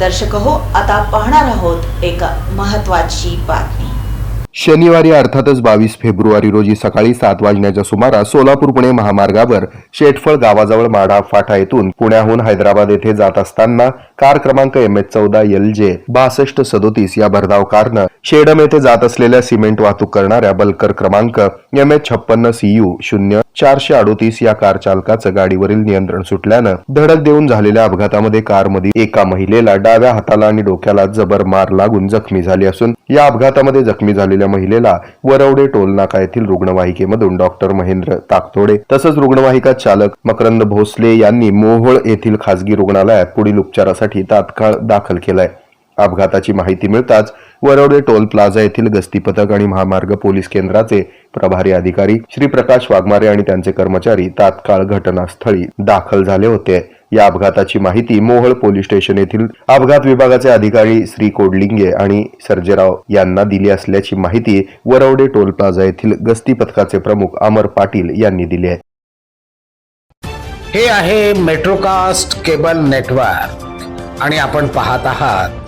दर्शक हो आता पाहणार आहोत एक महत्वाची बातमी. शनिवारी अर्थातच बावीस फेब्रुवारी रोजी सकाळी सात वाजण्याच्या सुमारास सोलापूर पुणे महामार्गावर शेटफळ गावाजवळ माढा फाटा येथून पुण्याहून हैदराबाद येथे जात असताना कार क्रमांक एम एच चौदा एल जे बासष्ट सदोतीस या भरधाव कारनं शेडम येथे जात असलेल्या सिमेंट वाहतूक करणाऱ्या बलकर क्रमांक एम एच छप्पन्न सीयू शून्य चारशे अडोतीस या कार चालकाचं गाडीवरील नियंत्रण सुटल्यानं धडक देऊन झालेल्या अपघातामध्ये कारमधील एका महिलेला डाव्या हाताला आणि डोक्याला जबर मार लागून जखमी झाली असून या अपघातामध्ये जखमी झालेल्या महिलेला वरवडे टोलनाका येथील रुग्णवाहिकेमधून डॉक्टर महेंद्र ताकतोडे तसंच रुग्णवाहिका चालक मकरंद भोसले यांनी मोहोळ येथील खासगी रुग्णालयात पुढील उपचारासाठी तात्काळ दाखल केलाय. अपघाताची माहिती मिळताच वरवडे टोल प्लाझा येथील गस्ती पथक आणि महामार्ग पोलीस केंद्राचे प्रभारी अधिकारी श्री प्रकाश वाघमारे आणि त्यांचे कर्मचारी तात्काळ घटनास्थळी दाखल झाले होते. या अपघाताची माहिती मोहळ पोलीस स्टेशन येथील अपघात विभागाचे अधिकारी श्री कोडलिंगे आणि सर्जेराव यांना दिली असल्याची माहिती वरवडे टोल प्लाझा येथील गस्ती पथकाचे प्रमुख अमर पाटील यांनी दिली आहे. हे आहे मेट्रोकास्ट केबल नेटवर्क आणि आपण पाहत आहात